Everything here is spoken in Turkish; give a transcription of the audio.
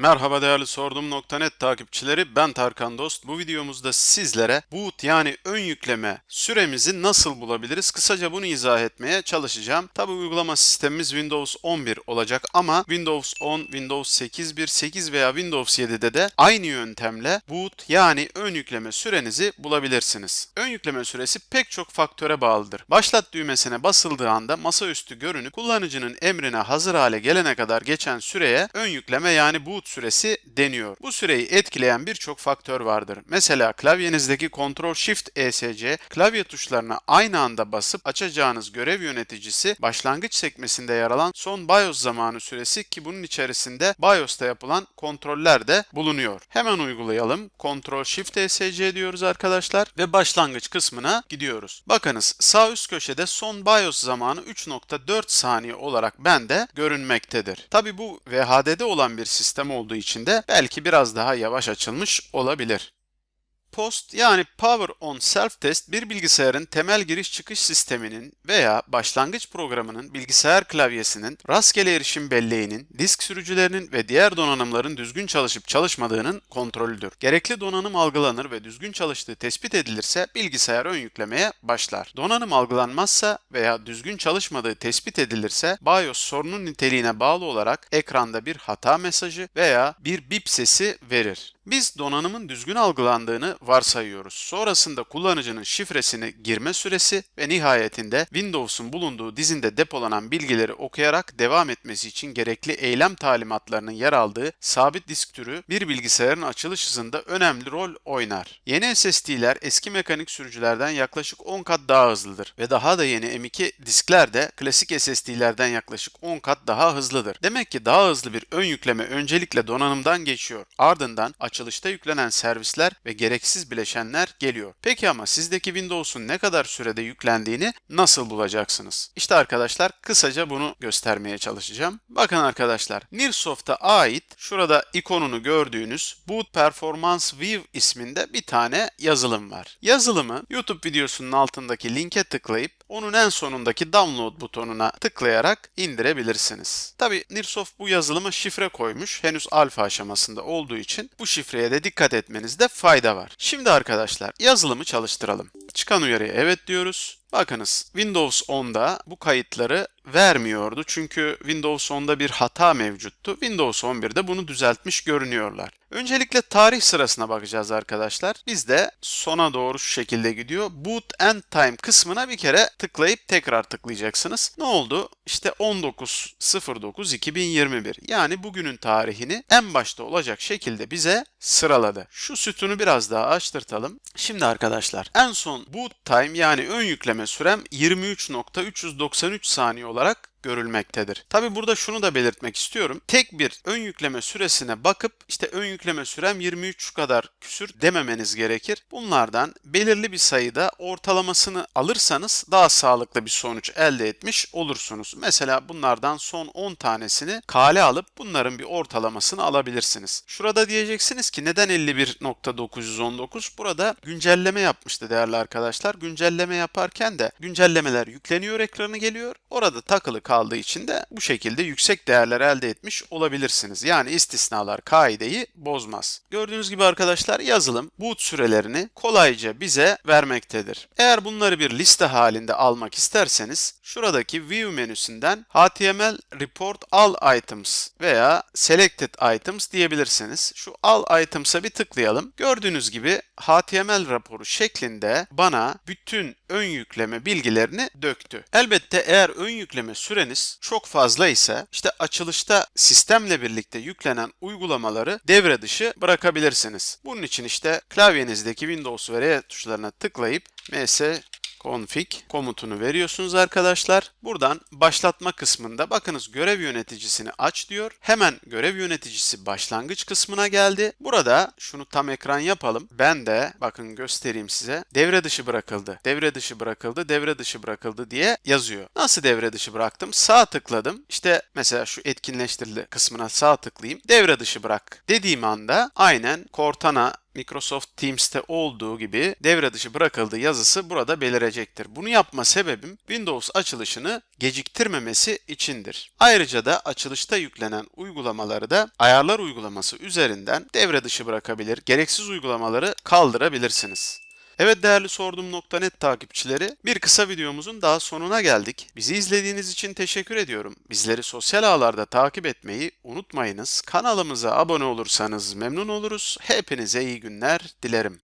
Merhaba değerli sordum.net takipçileri ben Tarkan Dost. Bu videomuzda sizlere boot yani ön yükleme süremizi nasıl bulabiliriz? Kısaca bunu izah etmeye çalışacağım. Tabi uygulama sistemimiz Windows 11 olacak ama Windows 10, Windows 8.1, 8 veya Windows 7'de de aynı yöntemle boot yani ön yükleme sürenizi bulabilirsiniz. Ön yükleme süresi pek çok faktöre bağlıdır. Başlat düğmesine basıldığı anda masaüstü görünüp kullanıcının emrine hazır hale gelene kadar geçen süreye ön yükleme yani boot süresi deniyor. Bu süreyi etkileyen birçok faktör vardır. Mesela klavyenizdeki Ctrl Shift ESC klavye tuşlarına aynı anda basıp açacağınız görev yöneticisi başlangıç sekmesinde yer alan son BIOS zamanı süresi ki bunun içerisinde BIOS'ta yapılan kontroller de bulunuyor. Hemen uygulayalım. Ctrl Shift ESC diyoruz arkadaşlar ve başlangıç kısmına gidiyoruz. Bakınız sağ üst köşede son BIOS zamanı 3.4 saniye olarak bende görünmektedir. Tabi bu VHD'de olan bir sistem olduğu için de belki biraz daha yavaş açılmış olabilir. POST yani Power on Self Test bir bilgisayarın temel giriş çıkış sisteminin veya başlangıç programının bilgisayar klavyesinin, rastgele erişim belleğinin, disk sürücülerinin ve diğer donanımların düzgün çalışıp çalışmadığının kontrolüdür. Gerekli donanım algılanır ve düzgün çalıştığı tespit edilirse bilgisayar ön yüklemeye başlar. Donanım algılanmazsa veya düzgün çalışmadığı tespit edilirse BIOS sorunun niteliğine bağlı olarak ekranda bir hata mesajı veya bir bip sesi verir. Biz donanımın düzgün algılandığını varsayıyoruz. Sonrasında kullanıcının şifresini girme süresi ve nihayetinde Windows'un bulunduğu dizinde depolanan bilgileri okuyarak devam etmesi için gerekli eylem talimatlarının yer aldığı sabit disk türü bir bilgisayarın açılış hızında önemli rol oynar. Yeni SSD'ler eski mekanik sürücülerden yaklaşık 10 kat daha hızlıdır ve daha da yeni M2 diskler de klasik SSD'lerden yaklaşık 10 kat daha hızlıdır. Demek ki daha hızlı bir ön yükleme öncelikle donanımdan geçiyor. Ardından açılışta yüklenen servisler ve gereksiz bileşenler geliyor. Peki ama sizdeki Windows'un ne kadar sürede yüklendiğini nasıl bulacaksınız? İşte arkadaşlar kısaca bunu göstermeye çalışacağım. Bakın arkadaşlar Nearsoft'a ait şurada ikonunu gördüğünüz Boot Performance View isminde bir tane yazılım var. Yazılımı YouTube videosunun altındaki linke tıklayıp onun en sonundaki download butonuna tıklayarak indirebilirsiniz. Tabi Nearsoft bu yazılıma şifre koymuş. Henüz alfa aşamasında olduğu için bu şifreye de dikkat etmenizde fayda var. Şimdi arkadaşlar yazılımı çalıştıralım. Çıkan uyarıya evet diyoruz. Bakınız Windows 10'da bu kayıtları vermiyordu çünkü Windows 10'da bir hata mevcuttu. Windows 11'de bunu düzeltmiş görünüyorlar. Öncelikle tarih sırasına bakacağız arkadaşlar. Bizde sona doğru şu şekilde gidiyor. Boot End Time kısmına bir kere tıklayıp tekrar tıklayacaksınız. Ne oldu? İşte 19.09.2021 yani bugünün tarihini en başta olacak şekilde bize sıraladı. Şu sütunu biraz daha açtırtalım. Şimdi arkadaşlar en son boot time yani ön yükleme sürem 23.393 saniye olarak olarak görülmektedir. Tabi burada şunu da belirtmek istiyorum. Tek bir ön yükleme süresine bakıp işte ön yükleme sürem 23 kadar küsür dememeniz gerekir. Bunlardan belirli bir sayıda ortalamasını alırsanız daha sağlıklı bir sonuç elde etmiş olursunuz. Mesela bunlardan son 10 tanesini kale alıp bunların bir ortalamasını alabilirsiniz. Şurada diyeceksiniz ki neden 51.919? Burada güncelleme yapmıştı değerli arkadaşlar. Güncelleme yaparken de güncellemeler yükleniyor ekranı geliyor. Orada takılı kaldığı için de bu şekilde yüksek değerler elde etmiş olabilirsiniz. Yani istisnalar kaideyi bozmaz. Gördüğünüz gibi arkadaşlar yazılım boot sürelerini kolayca bize vermektedir. Eğer bunları bir liste halinde almak isterseniz şuradaki View menüsünden HTML Report All Items veya Selected Items diyebilirsiniz. Şu All Items'a bir tıklayalım. Gördüğünüz gibi HTML raporu şeklinde bana bütün ön yükleme bilgilerini döktü. Elbette eğer ön yükleme süreniz çok fazla ise işte açılışta sistemle birlikte yüklenen uygulamaları devre dışı bırakabilirsiniz. Bunun için işte klavyenizdeki Windows ve R tuşlarına tıklayıp ms config komutunu veriyorsunuz arkadaşlar. Buradan başlatma kısmında bakınız görev yöneticisini aç diyor. Hemen görev yöneticisi başlangıç kısmına geldi. Burada şunu tam ekran yapalım. Ben de bakın göstereyim size. Devre dışı bırakıldı. Devre dışı bırakıldı. Devre dışı bırakıldı diye yazıyor. Nasıl devre dışı bıraktım? Sağ tıkladım. İşte mesela şu etkinleştirildi kısmına sağ tıklayayım. Devre dışı bırak dediğim anda aynen Cortana Microsoft Teams'te olduğu gibi devre dışı bırakıldığı yazısı burada belirecektir. Bunu yapma sebebim Windows açılışını geciktirmemesi içindir. Ayrıca da açılışta yüklenen uygulamaları da ayarlar uygulaması üzerinden devre dışı bırakabilir, gereksiz uygulamaları kaldırabilirsiniz. Evet değerli sordum.net takipçileri, bir kısa videomuzun daha sonuna geldik. Bizi izlediğiniz için teşekkür ediyorum. Bizleri sosyal ağlarda takip etmeyi unutmayınız. Kanalımıza abone olursanız memnun oluruz. Hepinize iyi günler dilerim.